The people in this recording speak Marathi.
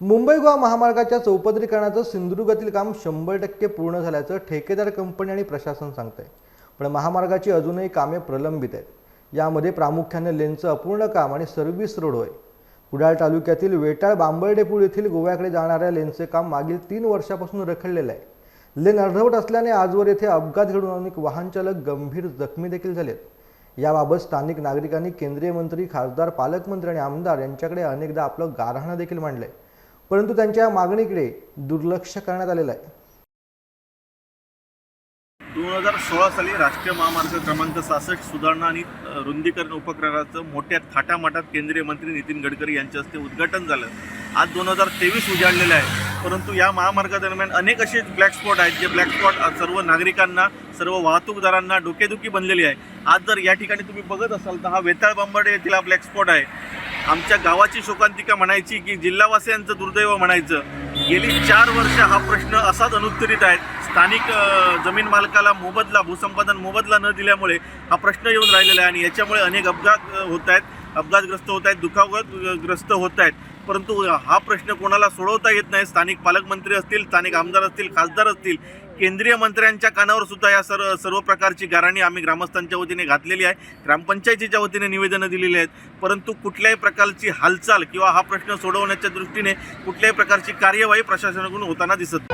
मुंबई गोवा महामार्गाच्या चौपदरीकरणाचं सिंधुदुर्गातील काम शंभर टक्के पूर्ण झाल्याचं ठेकेदार कंपनी आणि प्रशासन सांगतंय. पण महामार्गाची अजूनही कामे प्रलंबित आहेत. यामध्ये प्रामुख्याने लेनचं अपूर्ण काम आणि सर्व्हिस रोड होय. कुडाळ तालुक्यातील वेटाळ बांबर्डेपूर येथील गोव्याकडे जाणाऱ्या लेनचे काम मागील तीन वर्षापासून रखडलेलं आहे. लेन अर्धवट असल्याने आजवर येथे अपघात घडून अनेक वाहनचालक गंभीर जखमी देखील झालेत. याबाबत स्थानिक नागरिकांनी केंद्रीय मंत्री खासदार पालकमंत्री आणि आमदार यांच्याकडे अनेकदा आपलं गारहाणं देखील मांडलंय. परंतु त्यांच्या मागणीकडे दुर्लक्ष करण्यात आलेलं आहे. दोन हजार सोळा साली राष्ट्रीय महामार्ग क्रमांक सहासष्ट सुधारणा आणि रुंदीकरण उपक्रमाचं मोठ्या थाटामाटात केंद्रीय मंत्री नितीन गडकरी यांच्या हस्ते उद्घाटन झालं. आज दोन हजार तेवीस उजाडलेलं आहे. परंतु या महामार्गादरम्यान अनेक असे ब्लॅक स्पॉट आहेत जे ब्लॅक स्पॉट सर्व नागरिकांना सर्व वाहतूकदारांना डोकेदुखी बनलेली आहे. आज जर या ठिकाणी तुम्ही बघत असाल तर हा वेताळ बांबर्डे येथील आपला ब्लॅक स्पॉट आहे. आमच्या गावाची शोकांतिका म्हणायची की जिल्हावासियांचं दुर्दैव म्हणायचं. गेली चार वर्ष हा प्रश्न असाच अनुत्तरित आहे. स्थानिक जमीन मालकाला मोबदला भूसंपादन मोबदला न दिल्यामुळे हा प्रश्न येऊन राहिलेला आहे आणि याच्यामुळे अनेक अपघात होत आहेत. अपघातग्रस्त होत आहेत दुखावग्रस्त होत आहेत. परंतु हा प्रश्न कोणाला सोडवता येत नाही? स्थानिक पालकमंत्री असतील स्थानिक आमदार असतील खासदार असतील केंद्रीय मंत्र्यांच्या कानावर सुद्धा या सर्व सर्व प्रकारची गाराणी आम्ही ग्रामस्थांच्या वतीने घातलेली आहे. ग्रामपंचायतीच्या वतीने निवेदनं दिलेली आहेत. परंतु कुठल्याही प्रकारची हालचाल किंवा हा प्रश्न सोडवण्याच्या दृष्टीने कुठल्याही प्रकारची कार्यवाही प्रशासनाकडून होताना दिसत